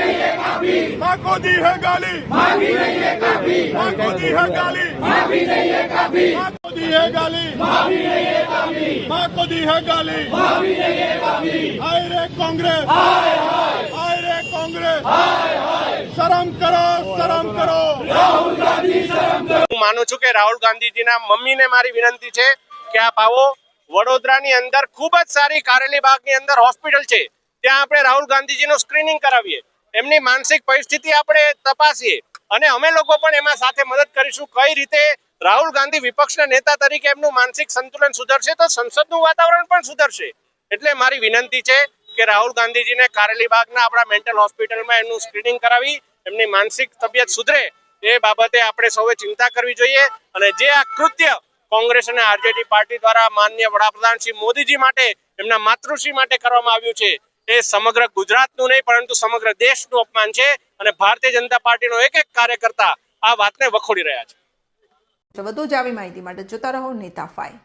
माँ को दी है गाली माँ को दी है गाली माँ को दी है गाली माँ को दी है गाली हाय रे कांग्रेस हाय रे कांग्रेस शर्म करो शर्म करो હું માનું છું કે રાહુલ ગાંધીજીના મમ્મીને મારી વિનંતી છે કે આપ આવો વડોદરાની અંદર ખૂબ જ સારી કારેલી બાગની અંદર હોસ્પિટલ છે ત્યાં આપણે રાહુલ ગાંધીજીનું સ્ક્રીનિંગ કરાવીએ એમની માનસિક પરિસ્થિતિ આપણે તપાસીએ. અને અમે લોકો પણ એમાં સાથે મદદ કરીશું. કઈ રીતે રાહુલ ગાંધી વિપક્ષના નેતા તરીકે એમનું માનસિક સંતુલન સુધરશે તો સંસદનું વાતાવરણ પણ સુધરશે. એટલે મારી વિનંતી છે કે રાહુલ ગાંધીજીને કારેલી બાગના આપણા મેન્ટલ હોસ્પિટલમાં એમનું સ્ક્રીનિંગ કરાવી, એમની માનસિક તબિયત સુધરે. એ બાબતે આપણે સૌએ ચિંતા કરવી જોઈએ. અને જે આ કૃત્ય કોંગ્રેસ અને આરજેડી પાર્ટી દ્વારા માન્ય વડાપ્રધાન શ્રી મોદીજી માટે, એમના માતૃશ્રી માટે કરવામાં આવ્યું છે એ સમગ્ર ગુજરાતનું નહીં, પરંતુ સમગ્ર દેશનું અપમાન છે અને ભારતીય જનતા પાર્ટીનો એક એક કાર્યકર્તા આ વાતને વખોડી રહ્યા છે. વધુ જ આવી માહિતી માટે જોતા રહો નેતા ફાઈવ